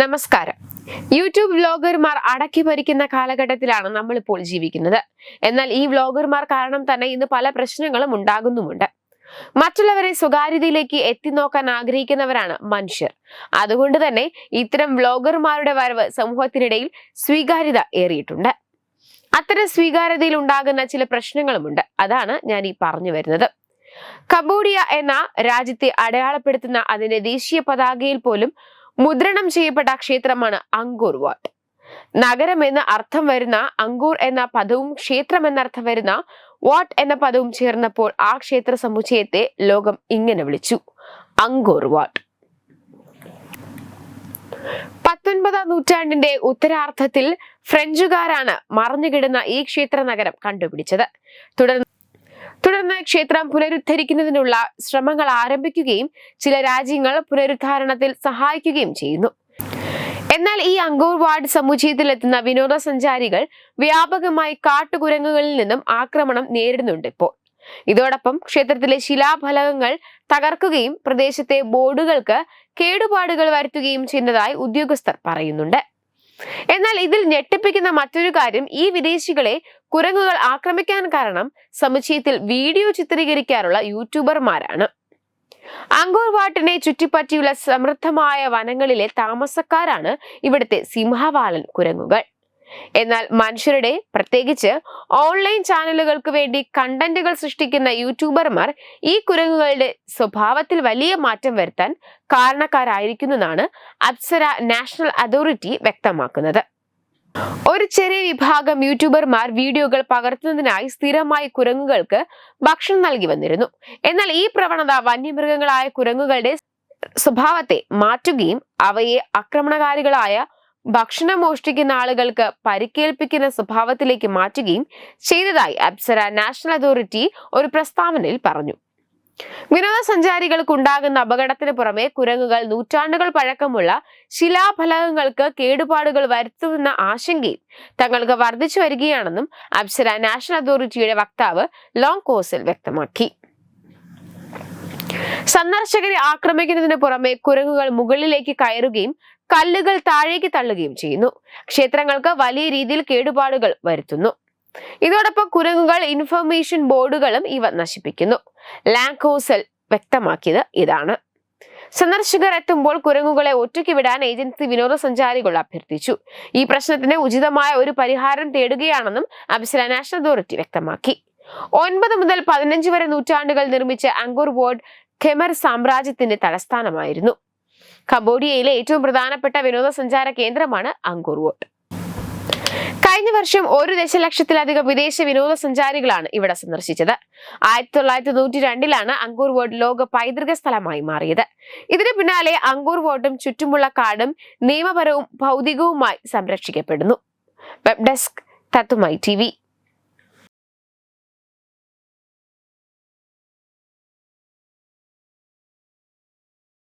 നമസ്കാരം. യൂട്യൂബ് വ്ലോഗർമാർ അടക്കി ഭരിക്കുന്ന കാലഘട്ടത്തിലാണ് നമ്മളിപ്പോൾ ജീവിക്കുന്നത്. എന്നാൽ ഈ വ്ലോഗർമാർ കാരണം തന്നെ ഇന്ന് പല പ്രശ്നങ്ങളും ഉണ്ടാകുന്നുമുണ്ട്. മറ്റുള്ളവരെ സ്വകാര്യതയിലേക്ക് എത്തി നോക്കാൻ ആഗ്രഹിക്കുന്നവരാണ് മനുഷ്യർ. അതുകൊണ്ട് തന്നെ ഇത്തരം വ്ലോഗർമാരുടെ വരവ് സമൂഹത്തിനിടയിൽ സ്വീകാര്യത ഏറിയിട്ടുണ്ട്. അത്തരം സ്വീകാര്യതയിൽ ഉണ്ടാകുന്ന ചില പ്രശ്നങ്ങളുമുണ്ട്. അതാണ് ഞാൻ ഈ പറഞ്ഞു വരുന്നത്. കംബോഡിയ എന്ന രാജ്യത്തെ അടയാളപ്പെടുത്തുന്ന അതിന്റെ ദേശീയ പതാകയിൽ പോലും മുദ്രണം ചെയ്യപ്പെട്ട ക്ഷേത്രമാണ് അങ്കൂർ വാട്ട് നഗരം എന്ന അർത്ഥം വരുന്ന അങ്കൂർ എന്ന പദവും ക്ഷേത്രം എന്നർത്ഥം വരുന്ന വാട്ട് എന്ന പദവും ചേർന്നപ്പോൾ ആ ക്ഷേത്ര സമുച്ചയത്തെ ലോകം ഇങ്ങനെ വിളിച്ചു. അങ്കൂർ വാട്ട് പത്തൊൻപതാം നൂറ്റാണ്ടിന്റെ ഉത്തരാർത്ഥത്തിൽ ഫ്രഞ്ചുകാരാണ് മറഞ്ഞുകിടുന്ന ഈ ക്ഷേത്ര നഗരം കണ്ടുപിടിച്ചത്. തുടർന്ന് തുടർന്ന് ക്ഷേത്രം പുനരുദ്ധരിക്കുന്നതിനുള്ള ശ്രമങ്ങൾ ആരംഭിക്കുകയും ചില രാജ്യങ്ങൾ പുനരുദ്ധാരണത്തിൽ സഹായിക്കുകയും ചെയ്യുന്നു. എന്നാൽ ഈ അങ്കോർ വാർഡ് സമുച്ചയത്തിൽ എത്തുന്ന വിനോദസഞ്ചാരികൾ വ്യാപകമായി കാട്ടുകുരങ്ങുകളിൽ നിന്നും ആക്രമണം നേരിടുന്നുണ്ട് ഇപ്പോൾ. ഇതോടൊപ്പം ക്ഷേത്രത്തിലെ ശിലാഫലകങ്ങൾ തകർക്കുകയും പ്രദേശത്തെ ബോർഡുകൾക്ക് കേടുപാടുകൾ വരുത്തുകയും ചെയ്യുന്നതായി ഉദ്യോഗസ്ഥർ പറയുന്നുണ്ട്. എന്നാൽ ഇതിൽ ഞെട്ടിപ്പിക്കുന്ന മറ്റൊരു കാര്യം ഈ വിദേശികളെ കുരങ്ങുകൾ ആക്രമിക്കാൻ കാരണം സമുച്ചയത്തിൽ വീഡിയോ ചിത്രീകരിക്കാറുള്ള യൂട്യൂബർമാരാണ്. അങ്കോർ വാട്ടിനെ ചുറ്റിപ്പറ്റിയുള്ള സമൃദ്ധമായ വനങ്ങളിലെ താമസക്കാരാണ് ഇവിടുത്തെ സിംഹവാലൻ കുരങ്ങുകൾ. എന്നാൽ മനുഷ്യരുടെ പ്രത്യേകിച്ച് ഓൺലൈൻ ചാനലുകൾക്ക് വേണ്ടി കണ്ടന്റുകൾ സൃഷ്ടിക്കുന്ന യൂട്യൂബർമാർ ഈ കുരങ്ങുകളുടെ സ്വഭാവത്തിൽ വലിയ മാറ്റം വരുത്താൻ കാരണക്കാരായിരിക്കുന്നെന്നാണ് അപ്സര നാഷണൽ അതോറിറ്റി വ്യക്തമാക്കുന്നത്. ഒരു ചെറിയ വിഭാഗം യൂട്യൂബർമാർ വീഡിയോകൾ പകർത്തുന്നതിനായി സ്ഥിരമായി കുരങ്ങുകൾക്ക് ഭക്ഷണം നൽകി വന്നിരുന്നു. എന്നാൽ ഈ പ്രവണത വന്യമൃഗങ്ങളായ കുരങ്ങുകളുടെ സ്വഭാവത്തെ മാറ്റുകയും അവയെ ആക്രമണകാരികളായ ഭക്ഷണം മോഷ്ടിക്കുന്ന ആളുകൾക്ക് പരിക്കേൽപ്പിക്കുന്ന സ്വഭാവത്തിലേക്ക് മാറ്റുകയും ചെയ്തതായി അപ്സര നാഷണൽ അതോറിറ്റി ഒരു പ്രസ്താവനയിൽ പറഞ്ഞു. വിനോദസഞ്ചാരികൾക്ക് ഉണ്ടാകുന്ന അപകടത്തിന് പുറമെ കുരങ്ങുകൾ നൂറ്റാണ്ടുകൾ പഴക്കമുള്ള ശിലാഫലകങ്ങൾക്ക് കേടുപാടുകൾ വരുത്തുമെന്ന ആശങ്കയും തങ്ങൾക്ക് വർദ്ധിച്ചു വരികയാണെന്നും അപ്സര നാഷണൽ അതോറിറ്റിയുടെ വക്താവ് ലോങ് കോസിൽ വ്യക്തമാക്കി. സന്ദർശകരെ ആക്രമിക്കുന്നതിന് പുറമെ കുരങ്ങുകൾ മുകളിലേക്ക് കയറുകയും കല്ലുകൾ താഴേക്ക് തള്ളുകയും ചെയ്യുന്നു. ക്ഷേത്രങ്ങൾക്ക് വലിയ രീതിയിൽ കേടുപാടുകൾ വരുത്തുന്നു. ഇതോടൊപ്പം കുരങ്ങുകൾ ഇൻഫർമേഷൻ ബോർഡുകളും ഇവ നശിപ്പിക്കുന്നു. ലാങ്കോസൽ വ്യക്തമാക്കിയത് ഇതാണ്. സന്ദർശകർ എത്തുമ്പോൾ കുരങ്ങുകളെ ഒറ്റയ്ക്ക് വിടാൻ ഏജൻസി വിനോദസഞ്ചാരികൾ അഭ്യർത്ഥിച്ചു. ഈ പ്രശ്നത്തിന് ഉചിതമായ ഒരു പരിഹാരം തേടുകയാണെന്നും അബ്സല നാഷണൽ അതോറിറ്റി വ്യക്തമാക്കി. ഒൻപത് മുതൽ പതിനഞ്ച് വരെ നൂറ്റാണ്ടുകൾ നിർമ്മിച്ച അങ്കൂർ ബോർഡ് ഖെമർ സാമ്രാജ്യത്തിന്റെ തലസ്ഥാനമായിരുന്നു. കംബോഡിയയിലെ ഏറ്റവും പ്രധാനപ്പെട്ട വിനോദസഞ്ചാര കേന്ദ്രമാണ് അങ്കൂർ വോട്ട്. കഴിഞ്ഞ വർഷം ഒരു ദശലക്ഷത്തിലധികം വിദേശ വിനോദസഞ്ചാരികളാണ് ഇവിടെ സന്ദർശിച്ചത്. ആയിരത്തി തൊള്ളായിരത്തി തൊണ്ണൂറ്റി രണ്ടിലാണ് അങ്കൂർ വോട്ട് ലോക പൈതൃക സ്ഥലമായി മാറിയത്. ഇതിനു പിന്നാലെ അങ്കൂർ വോട്ടും ചുറ്റുമുള്ള കാടും നിയമപരവും ഭൗതികവുമായി സംരക്ഷിക്കപ്പെടുന്നു. Web desk തത്തുമായി T